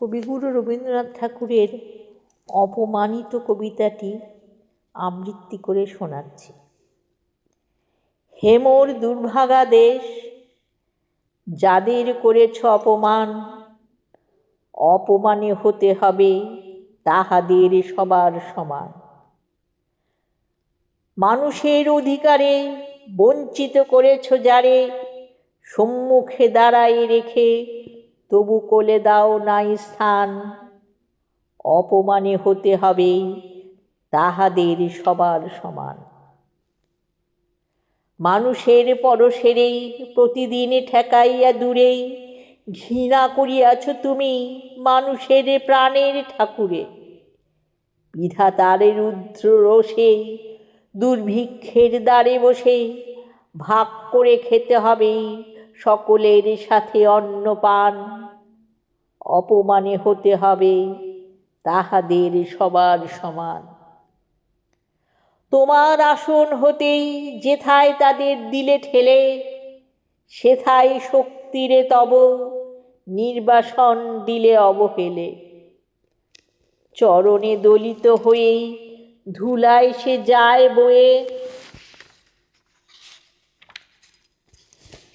কবিগুরু রবীন্দ্রনাথ ঠাকুরের অপমানিত কবিতাটি আবৃত্তি করে শোনাচ্ছি। হে মোর দুর্ভাগা দেশ, যাদের করেছ অপমান, অপমানে হতে হবে তাহাদের সবার সমান। মানুষের অধিকারে বঞ্চিত করেছ যারে সম্মুখে দাঁড়াই রেখে তবু কোলে দাও নাই স্থান। অপমানে হতে হবে তাহাদের সবার সমান। মানুষের পরশেরেই প্রতিদিন ঠেকাইয়া দূরেই ঘৃণা করিয়াছ তুমি মানুষের প্রাণের ঠাকুরে। বিধাতার রুদ্র রোষে, দুর্ভিক্ষের দ্বারে বসে ভাগ করে খেতে হবে সকলের সাথে অন্নপান অপমানে হতে হবে, তাহাদের সবার সমান। তোমার আসন হতেই যেথায় তাদের দিলে ঠেলে, সেথায় শক্তিরে তব নির্বাসন দিলে অবহেলে। চরণে দলিত হয়েই ধুলায় সে যায় বয়ে।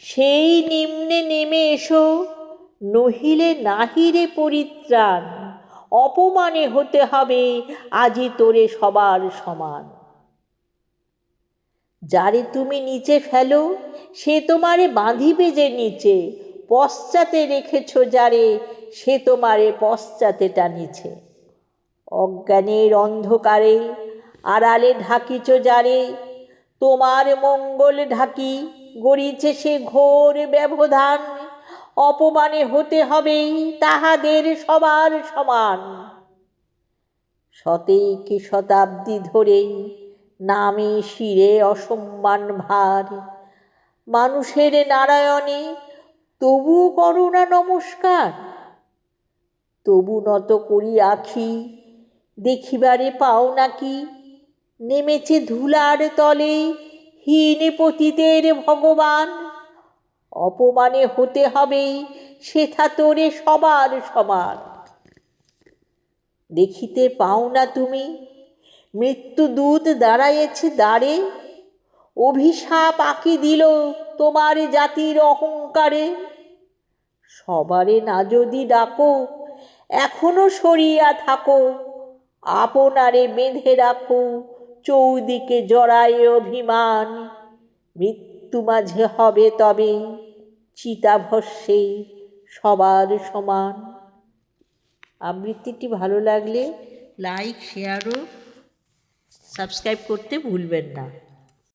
সেই নিম্নে নেমে এসো নহিলে নাহিরে পরিত্রাণ। অপমানে হতে হবে, আজি তোরে সবার সমান। যারে তুমি নিচে ফেলো, সে তোমারে বাঁধিবে যে নিচে। পশ্চাতে রেখেছ যারে, সে তোমারে পশ্চাতে টানিছে অজ্ঞানের অন্ধকারে আড়ালে ঢাকিছ যারে, তোমার মঙ্গল ঢাকি গড়িছে সে ঘোর ব্যবধান। অপমানে হতে হবেই তাহাদের সবার সমান। শতেক শতাব্দী ধরেই নামে শিরে অসম্মান ভার। মানুষের নারায়ণে তবু করুণা নমস্কার। তবু নত করি আখি, দেখিবারে পাও নাকি। নেমেছে ধুলার তলে হীন পতিতের ভগবান। অপমানে হতে হবেই, সেথা তোরে সবার সমান। দেখিতে পাও না তুমি মৃত্যুদূত দাঁড়াইছে দ্বারে, অভিশাপ আঁকি দিল তোমার জাতির অহংকারে। সবারে না যদি ডাকো, এখনও সরিয়া থাকো, আপনারে বেঁধে রাখো, চৌদিকে জড়ায় অভিমান, মৃত্যু মাঝে হবে তবে। চিতাভস্যে সবার সমান। আবৃত্তিটি ভালো লাগলে লাইক শেয়ার ও সাবস্ক্রাইব করতে ভুলবেন না।